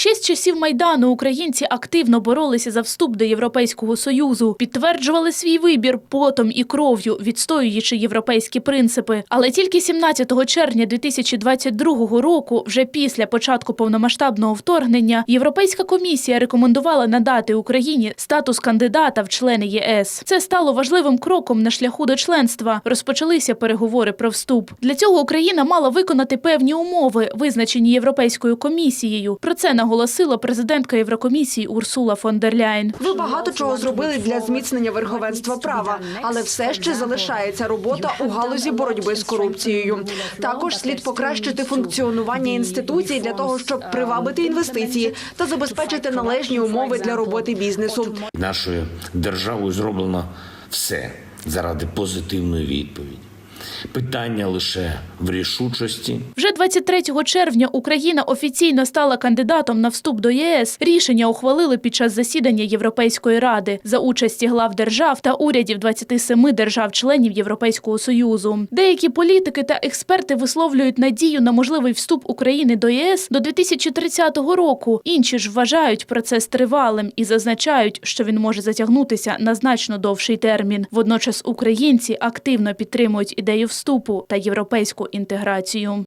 Ще з часів майдану українці активно боролися за вступ до Європейського союзу, підтверджували свій вибір потом і кров'ю, відстоюючи європейські принципи. Але тільки 17 червня 2022 року, вже після початку повномасштабного вторгнення, Європейська комісія рекомендувала надати Україні статус кандидата в члени ЄС. Це стало важливим кроком на шляху до членства. Розпочалися переговори про вступ. Для цього Україна мала виконати певні умови, визначені Європейською комісією. Про це наголосила президентка Єврокомісії Урсула фон дер Ляйн. Ви багато чого зробили для зміцнення верховенства права, але все ще залишається робота у галузі боротьби з корупцією. Також слід покращити функціонування інституцій для того, щоб привабити інвестиції та забезпечити належні умови для роботи бізнесу. Нашою державою зроблено все заради позитивної відповіді. Питання лише в рішучості Вже 23 червня Україна офіційно стала кандидатом на вступ до ЄС. Рішення ухвалили під час засідання Європейської ради за участі глав держав та урядів 27 держав-членів Європейського союзу. Деякі політики та експерти висловлюють надію на можливий вступ України до ЄС до 2030 року. Інші ж вважають процес тривалим і зазначають, що він може затягнутися на значно довший термін. Водночас українці активно підтримують ідею вступу та європейську інтеграцію.